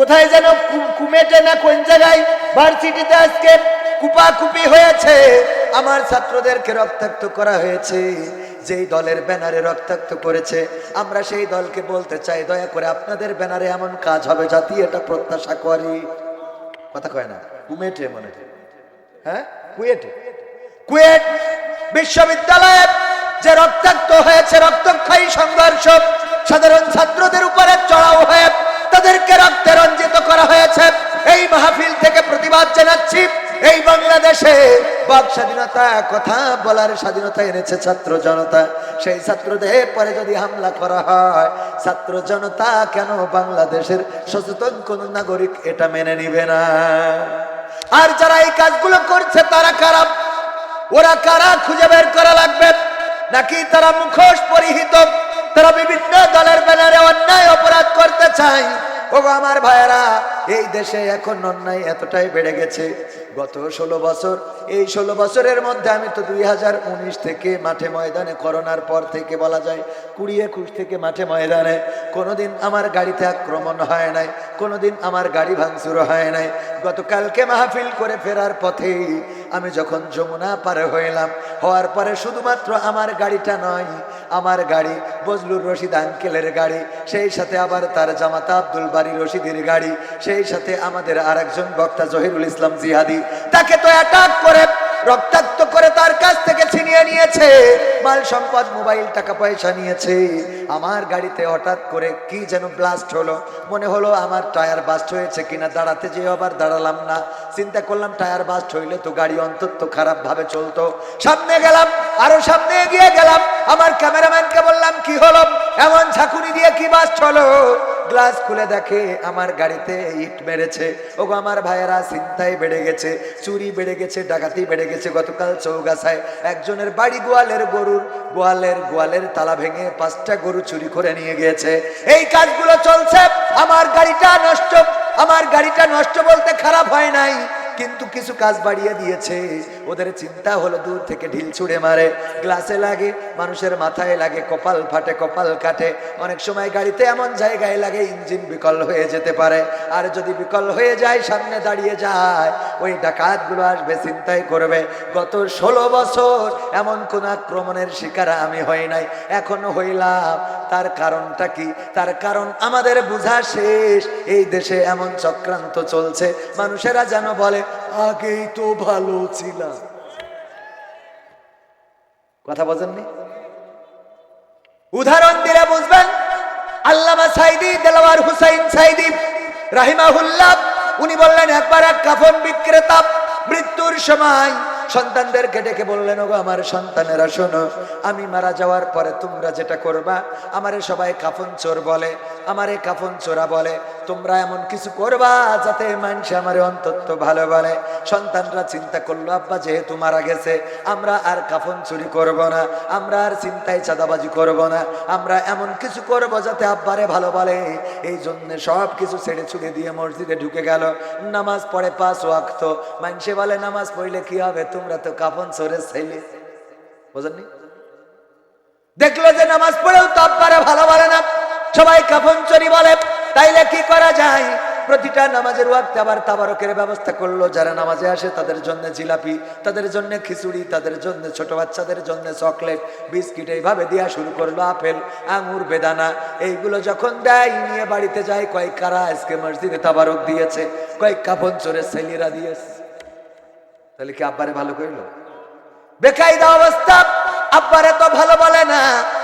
কোথায় যেন কুমেটে না কোন জায়গায় ভার্সিটিতে আজকে কুপাকুপি হয়েছে। আমার ছাত্রদেরকে রক্তাক্ত করা হয়েছে। যেই দলের ব্যানারে রক্তাক্ত করেছে, আমরা সেই দলকে বলতে চাই, দয়া করে আপনাদের ব্যানারে এমন কাজ হবে জাতি এটা প্রত্যাশা করি। কথা কয় না, কুমেটে মনে হয়। কুয়েটে। কুয়েট বিশ্ববিদ্যালয়ে যে রক্তাক্ত হয়েছে, রক্তক্ষয়ী সংঘর্ষ, সাধারণ ছাত্রদের উপরে চড়াও হয়ে তাদেরকে রক্তে রঞ্জিত করা হয়েছে। এই মাহফিল থেকে প্রতিবাদ জানাচ্ছি। এই বাংলাদেশে বাক স্বাধীনতা কথা বলার স্বাধীনতা এনেছে ছাত্র জনতা। সেই ছাত্রদের পরে যদি হামলা করা হয়, ছাত্র জনতা কেন বাংলাদেশের সচেতন কোন নাগরিক এটা মেনে নিবে না? আর যারা এই কাজগুলো করছে, তারা কারা? ওরা কারা খুঁজে বের করা লাগবে? নাকি তারা মুখোশ পরিহিত? তারা বিভিন্ন দলের ব্যানারে অন্যায় অপরাধ করতে চায় আমার ভাইয়েরা, এই দেশে এখন অন্যায় এতটাই বেড়ে গেছে। গত ষোলো বছর, এই ষোলো বছরের মধ্যে আমি তো দুই হাজার উনিশ থেকে মাঠে ময়দানে, করোনার পর থেকে বলা যায় কুড়ি একুশ থেকে মাঠে ময়দানে, কোনোদিন আমার গাড়িতে আক্রমণ হয় নাই, কোনোদিন আমার গাড়ি ভাঙচুর হয় নাই। গতকালকে মাহফিল করে ফেরার পথে আমি যখন যমুনা পারে হইলাম, হওয়ার পরে শুধুমাত্র আমার গাড়িটা নয়, আমার গাড়ি বজলুর রশিদ আঙ্কেলের গাড়ি, সেই সাথে আবার তার জামাতা আব্দুল বাড়ি রশিদের গাড়ি, সেই সাথে আমাদের আরেকজন বক্তা জহিরুল ইসলাম জিহাদি, তাকে তো অ্যাটাক করে রক্তাক্ত করে তার কাছ থেকে ছিনিয়ে নিয়েছে। মাল সম্পদ, মোবাইল, টাকা পয়সা নিয়েছে। আমার গাড়িতে হঠাৎ করে কি যেন ব্লাস্ট হলো। মনে হলো আমার টায়ার বাস্ট হয়েছে কিনা, দাঁড়াতে যে আবার দাঁড়ালাম না। চিন্তা করলাম, টায়ার বাস্ট হইলে তো গাড়ি অন্তত খারাপ ভাবে চলতো। সামনে গেলাম, আরও সামনে এগিয়ে গেলাম। আমার ক্যামেরাম্যানকে বললাম, কি হলো? এমন ঝাঁকুনি দিয়ে কি বাস্ট হলো? গ্লাস খুলে দেখে আমার গাড়িতে ইট মেরেছে। ওগো আমার ভাইয়েরা চিন্তায় বেড়ে গেছে, চুরি বেড়ে গেছে, ডাকাতি বেড়ে গেছে গতকাল চৌগাছায়। একজনের বাড়ি গোয়ালের গরুর, গোয়ালের গোয়ালের তালা ভেঙে পাঁচটা গরু চুরি করে নিয়ে গিয়েছে। এই কাজগুলো চলছে, আমার গাড়িটা নষ্ট, আমার গাড়িটা নষ্ট বলতে খারাপ হয় নাই, কিন্তু কিছু কাজ বাড়িয়ে দিয়েছে। ওদের চিন্তা হলো দূর থেকে ঢিল ছুঁড়ে মারে। গ্লাসে লাগে, মানুষের মাথায় লাগে, কপাল ফাটে, কপাল কাটে। অনেক সময় গাড়িতে এমন জায়গায় লাগে ইঞ্জিন বিকল হয়ে যেতে পারে। আর যদি বিকল হয়ে যায়, সামনে দাঁড়িয়ে যায়, ওই ডাকাতগুলো আসবে চিন্তাই করবে। গত ষোলো বছর এমন কোন আক্রমণের শিকার আমি হই নাই, এখনও হইলাম। তার কারণটা কি? তার কারণ আমাদের বোঝা শেষ। এই দেশে এমন চক্রান্ত চলছে, মানুষেরা যেন বলে, আগেই তো ভালো ছিলাম। কথা বোঝেননি? উদাহরণ দিলে বুঝবেন, আল্লামা সাইদি, দেলাওয়ার হুসাইন সাইদি রাহিমাহুল্লাহ, উনি বললেন, একবার এক কাফন বিক্রেতা মৃত্যুর সময় সন্তানদেরকে ডেকে বললেন, ওগো আমার সন্তানেরা, শোনো, আমি মারা যাওয়ার পরে তোমরা যেটা করবা, আমারে সবাই কাফন চোর বলে, আমারে কাফন চোরা বলে তোমরা এমন কিছু করবা যাতে মানুষ আমার অন্তত ভালো বলে। সন্তানরা চিন্তা করল, আব্বা, যেহেতু মারা গেছে, আমরা আর কাফন চুরি করব না, আমরা আর চিন্তায় চাঁদাবাজি করব না, আমরা এমন কিছু করব যাতে আব্বারে ভালো বলে। এই জন্য সব কিছু ছেড়ে ছুড়ে দিয়ে মসজিদে ঢুকে গেল। নামাজ পড়ে পাঁচ ওয়াক্ত। মানুষে বলে, নামাজ পড়লে কি হবে? তোমরা তো কাফন চোরের ছেলে। বোঝেননি? দেখল যে নামাজ পড়েও তো আব্বারে ভালো বলে না। সবাই কাফন চুরি বলে। তাইলে কি করা যায়? প্রতিটা নামাজের ওয়াক্তে আবার তাবারকের ব্যবস্থা করল। যারা নামাজে আসে, তাদের জন্য জিলাপি, তাদের জন্য খিচুড়ি, তাদের জন্য ছোট বাচ্চাদের জন্য চকলেট, বিস্কিট এইভাবে দেওয়া শুরু করল আপেল, আঙুর, বেদানা। এইগুলো যখন দেয়, নিয়ে বাড়িতে যায়, কয়েক কারা আজকে মসজিদে তাবারক দিয়েছে, কয়েক কাফন চোরের ছেলেরা দিয়েছে। তাহলে কি আব্বারে ভালো করল বেকায়দা অবস্থা! আব্বারে তো ভালো বলে না।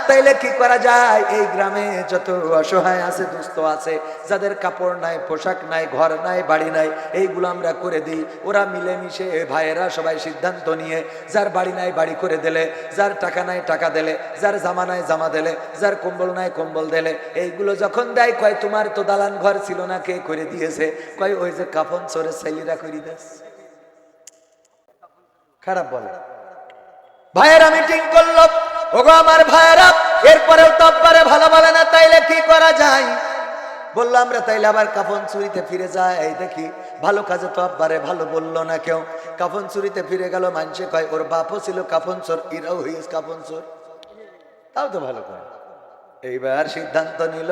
তাইলে কি করা যায়? এই গ্রামে যত অসহায় আছে, দুস্থ আছে, যাদের কাপড় নাই, পোশাক নাই, ঘর নাই, বাড়ি নাই এইগুলো আমরা করে দিই। ওরা মিলেমিশে ভাইয়েরা সবাই সিদ্ধান্ত নিয়ে, যার বাড়ি নাই বাড়ি করে দিলে, যার টাকা নাই টাকা দিলে, যার জামা নাই জামা দিলে, যার কম্বল নাই কম্বল দিলে, এইগুলো যখন দেয়, কয়, তোমার তো দালান ঘর ছিল না, কে করে দিয়েছে? কয়, ওই যে কাফন চোরে ছেলিরা করে দেস খারাপ বলে। ভাইয়েরা মিটিং করল। ওগো আমার ভাইয়েরা, এরপরেও তো আব্বারে ভালো বলে না, তাইলে কি করা যায়? বলল, আমরা তাইলে আবার কাফন চুরিতে ফিরে যাই। দেখি, ভালো কাজে তো আব্বারে ভালো বলল না কেউ। কাফন চুরিতে ফিরে গেল মানুষে কয়, ওর বাপও ছিল কাফন চোর ইরাও হইস কাফন চোর। তাও তো ভালো করে। এইবার সিদ্ধান্ত নিল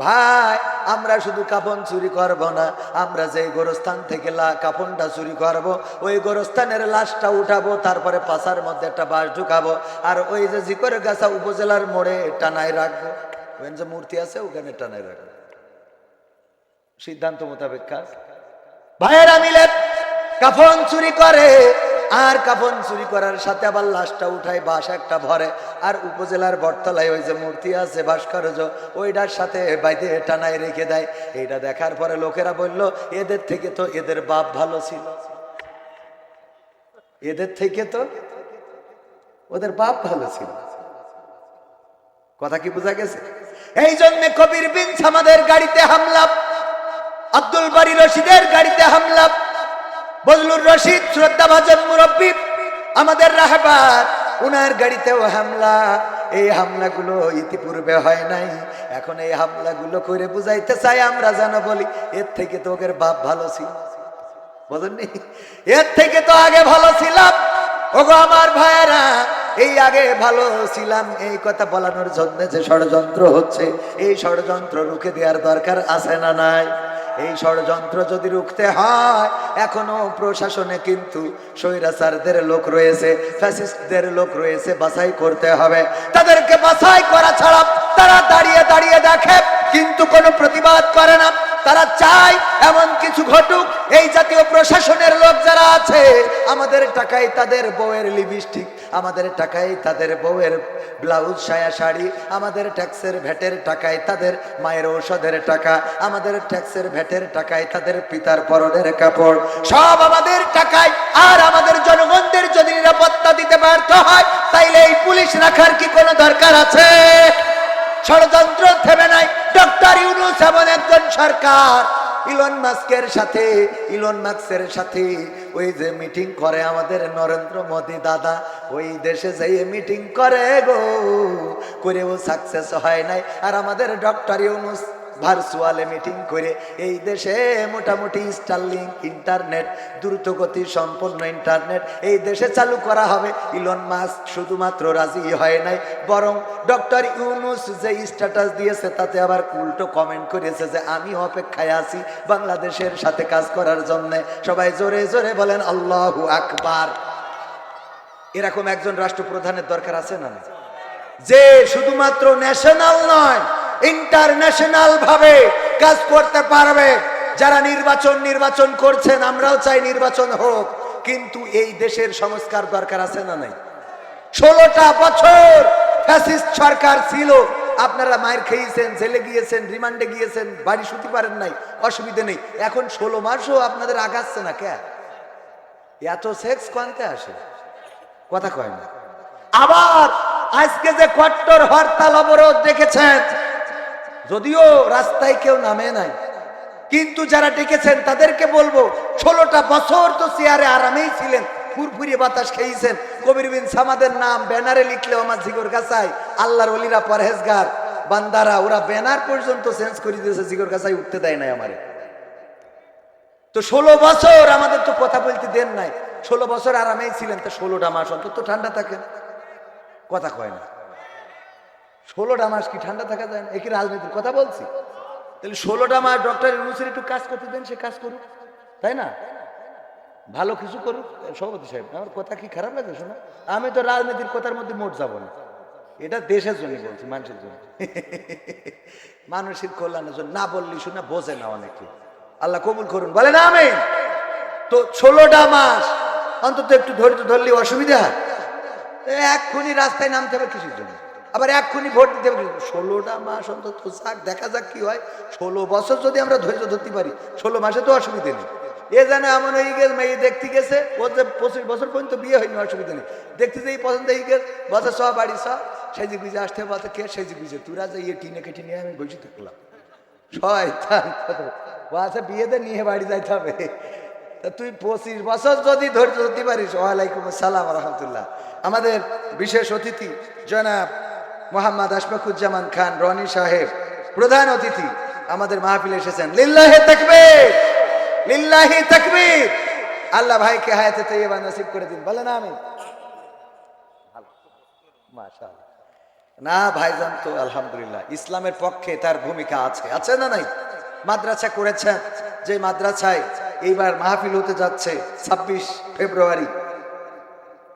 ভাই, আমরা শুধু কাফন চুরি করব না, আমরা যে গোরস্থান থেকে লা- কাফনটা চুরি করব, ওই গোরস্থানের লাশটা উঠাবো, তারপরে পাশার মধ্যে একটা বাস ঢুকাবো, আর ওই যে জিকর গাছা উপজেলার মোড়ে টানায় রাখব। ওখানে যে মূর্তি আছে, ওখানে টানায় রাখব। সিদ্ধান্ত মোতাবেক কাজ। ভাইয়েরা মিলে কাফন চুরি করে আর কাফন চুরি করার সাথে আবার লাশটা উঠায়, বাস একটা ভরে। আর উপজেলার বটতলায় ওই যে মূর্তি আছে, ভাস্কর্য, ওইটার সাথে বাইতে টানায় রেখে দেয়। এইটা দেখার পরে লোকেরা বলল, এদের থেকে তো এদের বাপ ভালো ছিল। এদের থেকে তো ওদের বাপ ভালো ছিল। কথা কি বোঝা গেছে? এই জন্য কবির বিনস আমাদের গাড়িতে হামলা, আব্দুল বাড়ি রশিদের গাড়িতে হামলা। বজলুর রশিদ, শ্রদ্ধা ভাজন মুরব্বী আমাদের রাহবার, উনার গাড়িতেও হামলা। এই হামলাগুলো ইতিপূর্বে হয় নাই। এখন এই হামলাগুলো করে বুঝাইতে চাই আমরা যেন বলি, এর থেকে তো ওদের বাপ ভালো ছিল। বোঝেননি? এর থেকে তো আগে ভালো ছিলাম। ওগো আমার ভাইয়েরা, এই আগে ভালো ছিলাম। এই কথা বলানোর জন্য যে ষড়যন্ত্র হচ্ছে, এই ষড়যন্ত্র রুখে দেওয়ার দরকার আছে না নাই? এই ষড়যন্ত্র যদি রুখতে হয়, এখনও প্রশাসনে কিন্তু স্বৈরাচারদের লোক রয়েছে, ফ্যাসিস্টদের লোক রয়েছে, বাছাই করতে হবে। তাদেরকে বাছাই করা ছাড়া তারা দাঁড়িয়ে দাঁড়িয়ে দেখে, কিন্তু কোনো প্রতিবাদ করে না। তারা চায় এমন কিছু ঘটুক। এই জাতীয় প্রশাসনের লোক যারা আছে, আমাদের টাকায় তাদের বউয়ের লিপস্টিক আমাদের টাকায় তাদের বউয়ের ব্লাউজ, সায়া শাড়ি, আমাদের ট্যাক্সের ভ্যাটের টাকায় তাদের মায়ের ঔষধের টাকা, আমাদের ট্যাক্সের ভ্যাটের টাকায় তাদের পিতার পরনের কাপড়। সব আমাদের টাকায়, আর আমাদের জনগণদের যদি নিরাপত্তা দিতে ব্যর্থ হয়, তাইলে এই পুলিশ রাখার কি কোনো দরকার আছে? ষড়যন্ত্র থেমে নাই। ডক্টর ইউনুস এমন একজন সরকার। ইলন মাস্কের সাথে ইলন মাস্কের সাথে। ওই যে মিটিং করে আমাদের নরেন্দ্র মোদী দাদা, ওই দেশে যাইয়ে মিটিং করে গো। করেও সাকসেস হয় নাই। আর আমাদের ডক্টর ইউনুস ভার্চুয়ালে মিটিং করে এই দেশে মোটামুটি স্টারলিং ইন্টারনেট দ্রুতগতি সম্পন্ন ইন্টারনেট এই দেশে চালু করা হবে। ইলন মাস্ক শুধুমাত্র রাজি হয় নাই, বরং ডক্টর ইউনুস যে স্ট্যাটাস দিয়েছে তাতে আবার উল্টো কমেন্ট করেছে যে আমি অপেক্ষায় আছি বাংলাদেশের সাথে কাজ করার জন্য। সবাই জোরে জোরে বলেন, আল্লাহু আকবার। এরকম একজন রাষ্ট্রপ্রধানের দরকার আছে না? যে শুধুমাত্র ন্যাশনাল নয় ইন্টারন্যাশনাল ভাবে কাজ করতে পারবে। যারা নির্বাচন নির্বাচন করছেন, আমরাও চাই নির্বাচন হোক। কিন্তু এই দেশের সংস্কার দরকার আছে না নাই? ষোলোটা বছর ফ্যাসিস্ট সরকার ছিল। আপনারা মায়ের খেয়েছেন, জেলে গিয়েছেন, রিমান্ডে গিয়েছেন, বাড়ি শুতে পারেন নাই, অসুবিধে নেই। এখন ষোলো মাসও আপনাদের আগাচ্ছে না কে? এত সেক্স কনতে আসে? কথা কয় না। আবার আজকে যে কট্টর হরতাল অবরোধ দেখেছেন যদিও রাস্তায় কেউ নামে নাই। কিন্তু যারা ডেকেছেন, তাদেরকে বলব, ষোলোটা বছর তো চেয়ারে আরামেই ছিলেন, ফুরফুরি বাতাস খেয়েছেন। কবির বিন সামাদের নাম ব্যানারে লিখলে আমার জিগর গাছায়, আল্লাহর অলিরা পরহেজগার। বান্দারা, ওরা ব্যানার পর্যন্ত চেঞ্জ করে দিয়েছে, জিগর গাছায় উঠতে দেয় নাই আমারে। তো ষোলো বছর আমাদের তো কথা বলতে দেন নাই। ষোলো বছর আরামেই ছিলেন, তো ষোলোটা মাস অন্তত ঠান্ডা থাকেন কথা কয় না। ষোলোটা মাস কি ঠান্ডা থাকা যায় না? একই রাজনীতির কথা বলছি? তাহলে ষোলোটা মাস ডক্টর ইউনুসের একটু কাজ করতে দেন, সে কাজ করুক। তাই না? ভালো কিছু করুক। সভাপতি সাহেব, আমার কথা কি খারাপ লাগে শোনা? আমি তো রাজনীতির কথার মধ্যে মোট যাব না। এটা দেশের জন্য বলছি, মানুষের জন্য। মানুষের কল্যাণের জন্য। না বললি শোনা বোঝে না অনেকে। আল্লাহ কবুল করুন। বলে না আমি তো ষোলোটা মাস, অন্তত একটু ধৈর্য ধরলে অসুবিধা? এক্ষুনি রাস্তায় নামতে হবে কিছুর জন্য? আবার এক্ষুনি ভোট দিতে হবে। ষোলোটা মাস অন্তত যাক, দেখা যাক কি হয়। ষোলো বছর যদি আমরা ধৈর্য ধরতে পারি, ষোলো মাসে তো অসুবিধে নেই। এ জানে এমন হয়ে গেছে মেয়ে দেখতে গেছে, ও যে পঁচিশ বছর পর্যন্ত বিয়ে হয়নি, অসুবিধা নেই। দেখতে যেই পছন্দ হয়ে গেছে বছর সব বাড়ি, সব। সেই যে গুজে আসতে বলতে কে সেজি গুজে তোরা যে ইয়ে টিনে কেটে নিয়ে আমি বসে থাকলাম। কত। ও আছে বিয়েতে নিয়ে বাড়ি যাইতে হবে। তা তুই পঁচিশ বছর যদি ধৈর্য ধরতে পারিস, ওয়ালাইকুম আসসালাম রহমতুল্লাহ। আমাদের বিশেষ অতিথি, জনাব মোহাম্মদ আশফাকুজ্জামান খান, রনি সাহেব, প্রধান অতিথি, আমাদের মাহফিলে এসেছেন। লিল্লাহে তাকবীর! লিল্লাহি তাকবীর! আল্লাহ ভাইকে হায়াতে তৈবা নসিব করে দিন। বলেন আমি না ভাইজান তো আলহামদুলিল্লাহ, ইসলামের পক্ষে তার ভূমিকা আছে। আছে না নাই? মাদ্রাসা করেছেন। যে মাদ্রাসায় এইবার মাহফিল হতে যাচ্ছে ছাব্বিশ ফেব্রুয়ারি।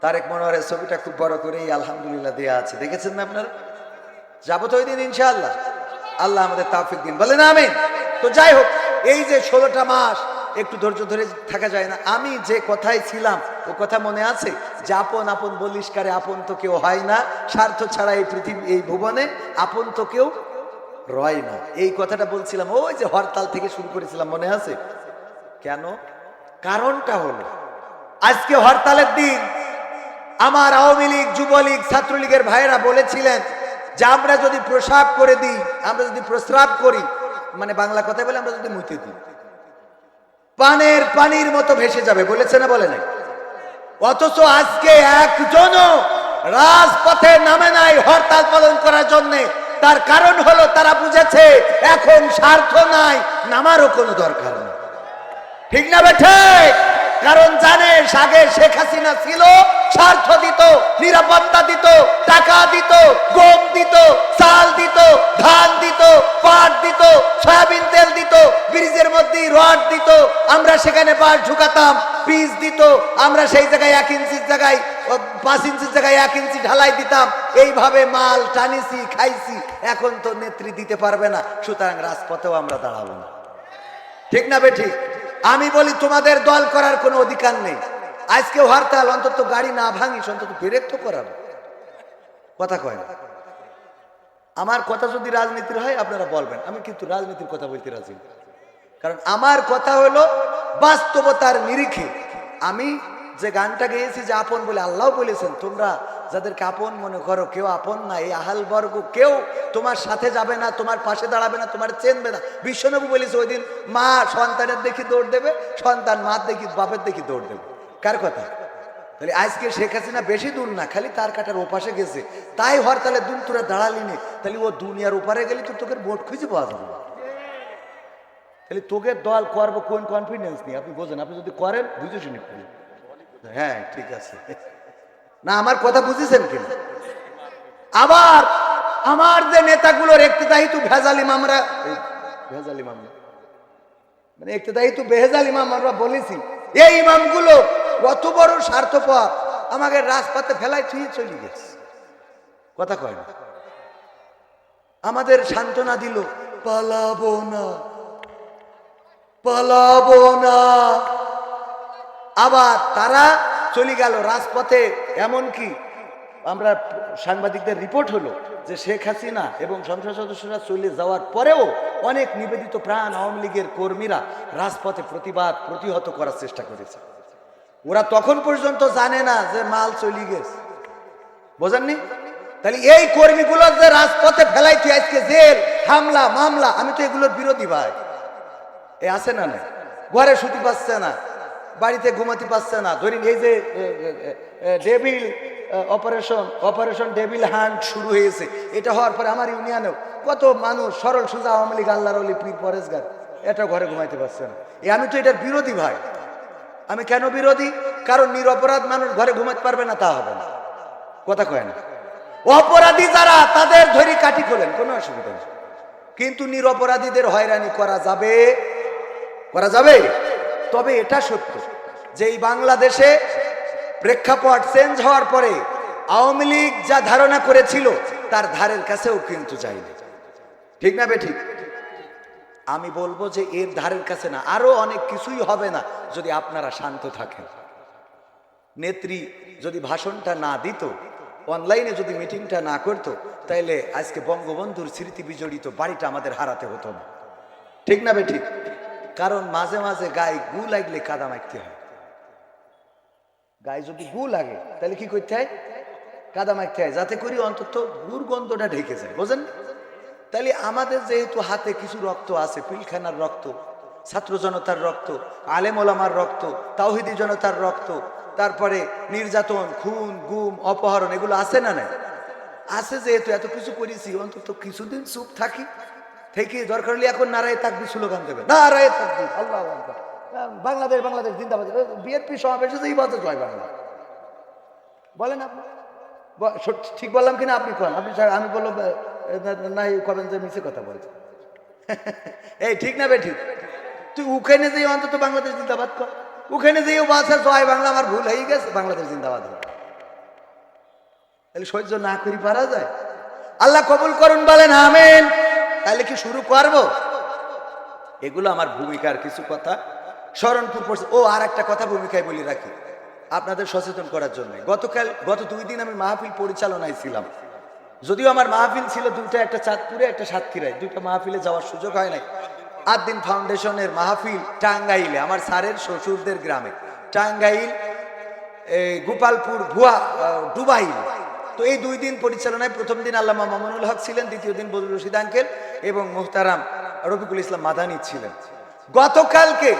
তারেক মনোয়ারের ছবিটা খুব বড় করেই আলহামদুলিল্লাহ দেয়া আছে। দেখেছেন না আপনারা? যাব তো ওই দিন ইনশাআল্লাহ। আল্লাহ আমাদের তাফিক দিন। বলেন আমিন। তো যাই হোক, এই যে ষোলোটা মাস, একটু ধৈর্য ধরে থাকা যায় না। আমি যে কথায় ছিলাম, ও কথা মনে আছে? যে আপন আপন বলিষ্কারে আপন তো কেউ হয় না। স্বার্থ ছাড়া এই পৃথিবী, এই ভুবনে আপন তো কেউ রয় না। এই কথাটা বলছিলাম, ওই যে হরতাল থেকে শুরু করেছিলাম, মনে আছে? কেন? কারণটা হলো, আজকে হরতালের দিন। আমার আওয়ামী লীগ, যুবলীগ, ছাত্রলীগের ভাইয়েরা বলেছিলেন যে আমরা যদি প্রসাব করে দিই, আমরা যদি প্রস্রাব করি মানে বাংলা কথায় বলে আমরা যদি মুইতে দিই। পানের পানির মতো ভেসে যাবে, বলেছে না বলে নাই? অথচ আজকে একজনও রাজপথে নামে নাই হরতাল পালন করার জন্যে। তার কারণ হলো তারা বুঝেছে, এখন স্বার্থ নাই, নামারও কোনো দরকার নেই। ঠিক না বেঠে কারণ জানেন আগে শেখ হাসিনা ছিল, স্বার্থ দিত, নিরাপত্তা দিত, টাকা দিত, গম দিত, চাল দিত, ধান দিত, পাট দিত, সয়াবিন তেল দিত, ব্রিজের মধ্যে রড দিত, আমরা সেখানে পাট ঢুকাতাম পিস দিত, আমরা সেই জায়গায় এক ইঞ্চির জায়গায়, পাঁচ ইঞ্চির জায়গায় এক ইঞ্চি ঢালাই দিতাম, এইভাবে মাল টানিছি, খাইছি, এখন তো নেত্রী দিতে পারবে না, সুতরাং রাজপথেও আমরা দাঁড়াবো না। ঠিক না বে ঠিক আমি বলি, তোমাদের দল করার কোনো অধিকার নেই। আজকে হরতাল, অন্তত গাড়ি না ভাঙিস, অন্তত ব্রেক তো করাবো কথা কয় না। আমার কথা যদি রাজনীতির হয়, আপনারা বলবেন। আমি কিন্তু রাজনীতির কথা বলতে রাজি। কারণ আমার কথা হলো, বাস্তবতার নিরিখে। আমি যে গানটা গেয়েছি যে আপন বলে আল্লাহ বলেছেন, তোমরা যাদেরকে আপন মনে করো, কেউ আপন না, এই আহাল বর্গ কেউ তোমার সাথে যাবে না, তোমার পাশে দাঁড়াবে না, তোমার চেনবে না। বিশ্বনবী বলেছে ওই দিন, মা সন্তানের দেখি দৌড় দেবে, সন্তান মা দেখি, বাপের দেখি দৌড় দেবে। কার কথা? তাহলে আজকে শেখ হাসিনা বেশি দূর না, খালি তার কাটার ওপাশে গেছে। তাই হরতালে দুন তোরা দাঁড়ালি নে, তাহলে ও দুনিয়ার ওপারে গেলে তো তোকে ভোট খুঁজে পাওয়া যাবে। তাহলে তোকে দল করব কোন কনফিডেন্স নেই আপনি বোঝেন, আপনি যদি করেন, বুঝে শুনে। হ্যাঁ ঠিক আছে। না, আমার কথা বুঝেছেন কিনা? আবার আমার যে নেতাগুলোর একটিদায়ী তো ভেজাল ইমাম আমরা এই, ভেজাল ইমাম। মানে একটিদায়ী তো বেহেজাল ইমাম আমরা বলেছি। এই ইমামগুলো কত বড় স্বার্থপর, আমাকে রাজপথে ফেলাই থুয়ে চলে গেছে। কথা কয় না। আমাদের সান্ত্বনা দিল, পালাবো না পালাবো না। আবার তারা চলে গেল রাজপথে। এমন কি আমরা সাংবাদিকদের রিপোর্ট হলো যে শেখ হাসিনা এবং সংসদ সদস্যরা চলে যাওয়ার পরেও অনেক নিবেদিত প্রাণ আওয়ামী লীগের কর্মীরা রাজপথে প্রতিবাদ প্রতিহত করার চেষ্টা করেছে। ওরা তখন পর্যন্ত জানে না যে মাল চলে গেছে। বোঝেননি? তাহলে এই কর্মীগুলো যে রাজপথে ফেলাইতে আজকে জেল, হামলা, মামলা, আমি তো এগুলোর বিরোধী ভাই। এ আছে না না ঘরে শুতে পাচ্ছে না। বাড়িতে ঘুমাতে পারছে না। ধরিন এই যে devil operation operation devil hunt শুরু হয়েছে। এটা হওয়ার পরে আমার ইউনিয়নেও কত মানুষ সরল সুজা আওয়ামী লীগ, আল্লাহর অলি পীর, পরেশগার, এটা ঘরে ঘুমাইতে পারছে না। এ, আমি তো এটার বিরোধী ভাই। আমি কেন বিরোধী? কারণ নিরপরাধ মানুষ ঘরে ঘুমাতে পারবে না, তা হবে না। কথা কয় না। অপরাধী যারা, তাদের ধরি কাটি খোলেন, কোনো অসুবিধা নেই। কিন্তু নিরপরাধীদের হয়রানি করা যাবে? করা যাবে? তবে এটা সত্য যে এই বাংলাদেশে প্রেক্ষাপট চেঞ্জ হওয়ার পরে আওয়ামী লীগ যা ধারণা করেছিল, তার ধারের কাছেও কিন্তু যায়নি। ঠিক না বে ঠিক? আমি বলব যে এর ধারের কাছে না, আরও অনেক কিছুই হবে না যদি আপনারা শান্ত থাকেন। নেত্রী যদি ভাষণটা না দিত, অনলাইনে যদি মিটিংটা না করতো, তাইলে আজকে বঙ্গবন্ধুর স্মৃতি বিজড়িত বাড়িটা আমাদের হারাতে হতো না। ঠিক না বে ঠিক? কারণ মাঝে মাঝে গায়ে গু লাগলে কাদা মাখতে হয়। গায়ে যদি গু লাগে, তাহলে কি করতে হয়? কাদা মাখতে হয়। যাতে করি অন্তত গুর গন্ধটা ঢেকে যায়। বোঝেন? তাহলে আমাদের যেহেতু হাতে কিছু রক্ত আছে, পিলখানার রক্ত, ছাত্র জনতার রক্ত, আলেম ওলামার রক্ত, তাওহিদি জনতার রক্ত, তারপরে নির্যাতন, খুন, গুম, অপহরণ, এগুলো আছে না না আছে যেহেতু, এত কিছু করেছি, অন্তত কিছুদিন চুপ থাকি। থেকে দরকার হলে এখন নারায় তাকবি স্লোগান দেবে। নারায় তাকবি আল্লাহ বাংলাদেশ বাংলাদেশ জিন্দাবাদ। বিএনপি সমাবেশে যে ইবাদত হয় বাংলা বলেন আপনি। ঠিক বললাম কিনা আপনি কন? আপনি আমি বললাম আহ, না- না এই কবেন যে মিছে কথা বলছে এই ঠিক না বে ঠিক? তুই ওখানে যেয়ে অন্তত বাংলাদেশ জিন্দাবাদ কর। ওখানে যেয়েও বাসার সবাই বাংলা আমার ভুল হয়ে গেছে বাংলাদেশ জিন্দাবাদ তাহলে সহ্য না করি পারা যায়? আল্লাহ কবুল করুন বলেন আমেন। তাহলে কি শুরু করব? এগুলো আমার ভূমিকার কিছু কথা। স্মরণপুর পড়ছে। ও, আর একটা কথা ভূমিকায় বলি রাখি। আপনাদের সচেতন করার জন্য। গতকাল, গত দুই দিন আমি মাহফিল পরিচালনায় ছিলাম। যদিও আমার মাহফিল ছিল দুটো একটা চাঁদপুরে, একটা সাতক্ষীরায়। দুটো মাহফিলে যাওয়ার সুযোগ হয় নাই। আট দিন ফাউন্ডেশনের মাহফিল টাঙ্গাইলে, আমার স্যারের শ্বশুরদের গ্রামে। টাঙ্গাইল গোপালপুর, ভুয়া ডুবাইল। তো এই দুই দিন পরিচালনায় প্রথম দিন আল্লামা মামুনুল হক ছিলেন, দ্বিতীয় দিন বদরুল রশিদ আঙ্কেল এবং মুহতারাম রফিকুল ইসলাম মাদানি ছিলেন। গতকালকে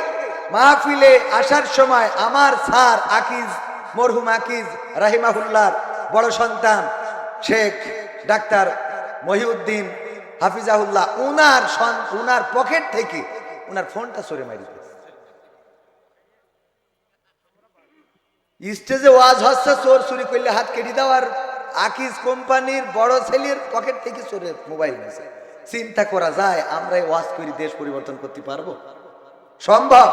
মাহফিলে আসার সময় আমার স্যার আকিজ, মরহুম আকিজ রাহিমাহুল্লার বড় সন্তান শেখ ডাক্তার মহিউদ্দিন হাফিজাহুল্লাহ, উনার উনার পকেট থেকে উনার ফোনটা সরে মারি স্টেজে ওয়াজ হচ্ছে, চোর চুরি করলে হাত কেটে দেওয়ার আকিজ কোম্পানির বড় ছেলের পকেট থেকে চোরে মোবাইল নিয়েছে চিন্তা করা যায় আমরা ওয়াজ করি, দেশ পরিবর্তন করতে পারব? সম্ভব?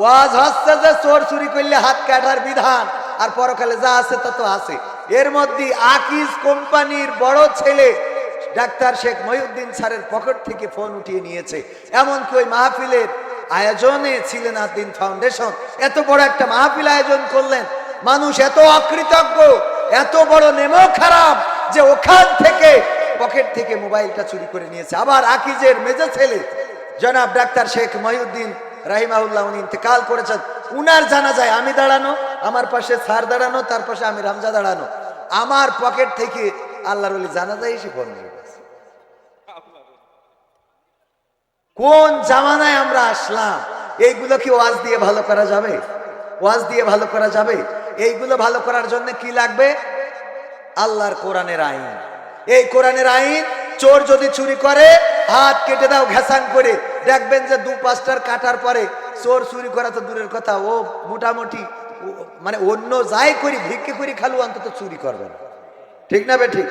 ওয়াজ হচ্ছে যে চোর চুরি করলে হাত কাটার বিধান, আর পরকালে যা আছে তা তো আছে। এর মধ্যে আকিজ কোম্পানির বড় ছেলে, ডাক্তার শেখ মহিউদ্দিন স্যারের পকেট থেকে ফোন উঠিয়ে নিয়েছে। এমনকি ওই মাহফিলের আয়োজনে ছিলেন আদিন ফাউন্ডেশন। এত বড় একটা মাহফিল আয়োজন করলেন। মানুষ এত অকৃতজ্ঞ এত বড় নেমো খারাপ যে ওখান থেকে পকেট থেকে মোবাইলটা চুরি করে নিয়েছে। আবার আকিজের মেজে ছেলে, জনাব ডাক্তার শেখ মহিউদ্দিন রাহিমাহুল্লাহ, উনি ইন্তেকাল করেছেন। উনার জানা যায় আমি দাঁড়ানো, আমার পাশে স্যার দাঁড়ানো, তার পাশে আমি রামজা দাঁড়ানো। আমার পকেট থেকে আল্লাহর জানা যায় সে গেছে। কোন জামানায় আমরা আসলাম? এইগুলো কি ওয়াজ দিয়ে ভালো করা যাবে? ওয়াজ দিয়ে ভালো করা যাবে? এইগুলো ভালো করার জন্য কি লাগবে? আল্লাহর কোরআনের আইন। এই কোরআনের আইন, চোর যদি চুরি করে, হাত কেটে দাও ঘেসাং করে। দেখবেন যে দু পাঁচটার কাটার পরে চোর চুরি করা তো দূরের কথা। ও মোটামুটি মানে অন্য যাই করি, ভিক্ষে করি, খালু অন্তত চুরি করবে না। ঠিক না বে ঠিক?